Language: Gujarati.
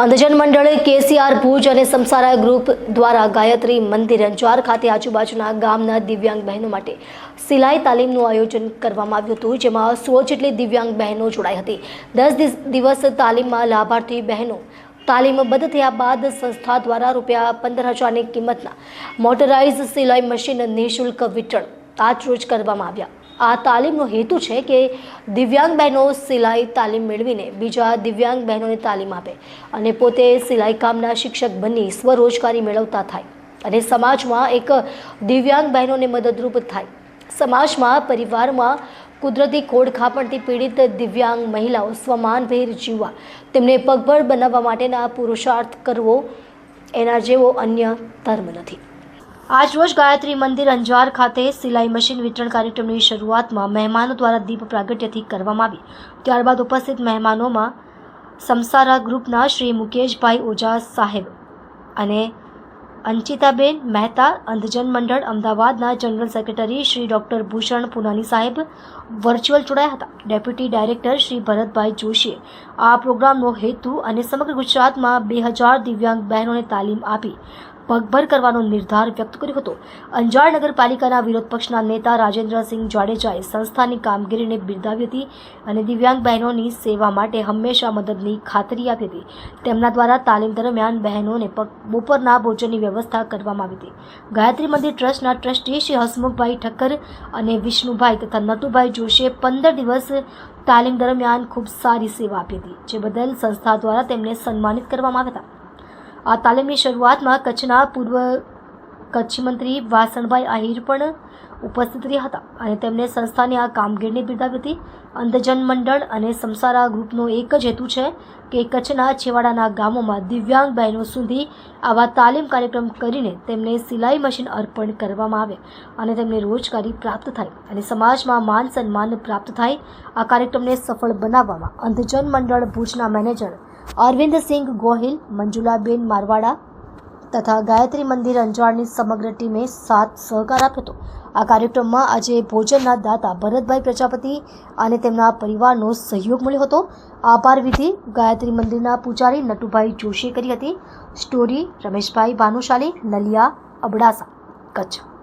અંધજન મંડળ કેસીઆર ભુજ અને સમસારા ગ્રુપ દ્વારા ગાયત્રી મંદિર અંજાર ખાતે આજુબાજુના ગામના દિવ્યાંગ બહેનો માટે સિલાઈ તાલીમનું આયોજન કરવામાં આવ્યું હતું, જેમાં સો જેટલી દિવ્યાંગ બહેનો જોડાઈ હતી. દસ દિવસ તાલીમમાં લાભાર્થી બહેનો તાલીમબદ્ધ થયા બાદ સંસ્થા દ્વારા રૂપિયા પંદર હજારની કિંમતના મોટરાઇઝ સિલાઈ મશીન નિઃશુલ્ક વિતરણ આજરોજ કરવામાં આવ્યા. આ તાલીમનો હેતુ છે કે દિવ્યાંગ બહેનો સિલાઈ તાલીમ મેળવીને બીજા દિવ્યાંગ બહેનોને તાલીમ આપે અને પોતે સિલાઈ કામના શિક્ષક બની સ્વરોજગારી મેળવતા થાય અને સમાજમાં એક દિવ્યાંગ બહેનોને મદદરૂપ થાય. સમાજમાં, પરિવારમાં કુદરતી ખોડખાપણથી પીડિત દિવ્યાંગ મહિલાઓ સ્વમાનભેર જીવવા, તેમને પગભર બનાવવા માટેના પુરુષાર્થ કરવો, એના જેવો અન્ય ધર્મ નથી. આજરોજ ગાયત્રી મંદિર અંજાર ખાતે સિલાઈ મશીન વિતરણ કાર્યક્રમની શરૂઆતમાં મહેમાનો દ્વારા દીપ પ્રાગટ્યથી કરવામાં આવી. ત્યારબાદ ઉપસ્થિત મહેમાનોમાં સમસારા ગ્રુપના શ્રી મુકેશભાઈ ઓઝા સાહેબ અને અંચિતાબેન મહેતા, અંધજન મંડળ, અમદાવાદના general secretary Shri doctor Bhushan Punani સાહેબ વર્ચ્યુઅલ જોડાયા હતા. ડેપ્યુટી ડાયરેક્ટર શ્રી ભરતભાઈ જોશીએ આ પ્રોગ્રામનો હેતુ અને સમગ્ર ગુજરાતમાં બે હજાર દિવ્યાંગ બહેનોને તાલીમ આપી. પગભર કરવાનો નિર્ધાર વ્યક્ત કર્યો હતો. અંજાર નગરપાલિકાના વિરોધ પક્ષના નેતા રાજેન્દ્રસિંહ જાડેજાએ સંસ્થાની કામગીરીને બિરદાવી હતી અને દિવ્યાંગ બહેનોની સેવા માટે હંમેશા મદદની ખાતરી આપી હતી. તેમના દ્વારા તાલીમ દરમિયાન બહેનોને બપોરના ભોજનની વ્યવસ્થા કરવામાં આવી હતી. ગાયત્રી મંદિર ટ્રસ્ટના ટ્રસ્ટી શ્રી હસમુખભાઈ ઠક્કર અને વિષ્ણુભાઈ તથા નટુભાઈ જોશીએ પંદર દિવસ તાલીમ દરમિયાન ખૂબ સારી સેવા આપી હતી, જે બદલ સંસ્થા દ્વારા તેમને સન્માનિત કરવામાં આવ્યા હતા. આ તાલીમની શરૂઆતમાં કચ્છના પૂર્વ કચ્છ મંત્રી વાસણભાઈ આહિર પણ ઉપસ્થિત રહ્યા હતા અને તેમણે સંસ્થાની આ કામગીરીને બિરદાવી હતી અંધજન મંડળ અને સમસારા ગ્રુપનો એક જ હેતુ છે કે કચ્છના છેવાડાના ગામોમાં દિવ્યાંગ બહેનો સુધી આવા તાલીમ કાર્યક્રમ કરીને તેમને સિલાઈ મશીન અર્પણ કરવામાં આવે અને તેમને રોજગારી પ્રાપ્ત થાય અને સમાજમાં માન સન્માન પ્રાપ્ત થાય આ કાર્યક્રમને સફળ બનાવવામાં અંધજન મંડળ ભુજના મેનેજર અરવિંદસિંહ ગોહિલ, મંજુલાબેન મારવાડા તથા ગાયત્રી મંદિર અંજવાળની સમગ્ર ટીમે સાથ સહકાર આપ્યો હતો. આ કાર્યક્રમમાં આજે ભોજનના દાતા ભરતભાઈ પ્રજાપતિ અને તેમના પરિવારનો સહયોગ મળ્યો હતો. આભાર વિધિ ગાયત્રી મંદિરના પૂજારી નટુભાઈ જોશીએ કરી હતી. સ્ટોરી રમેશભાઈ ભાનુશાલી, નલિયા અબડાસા, કચ્છ.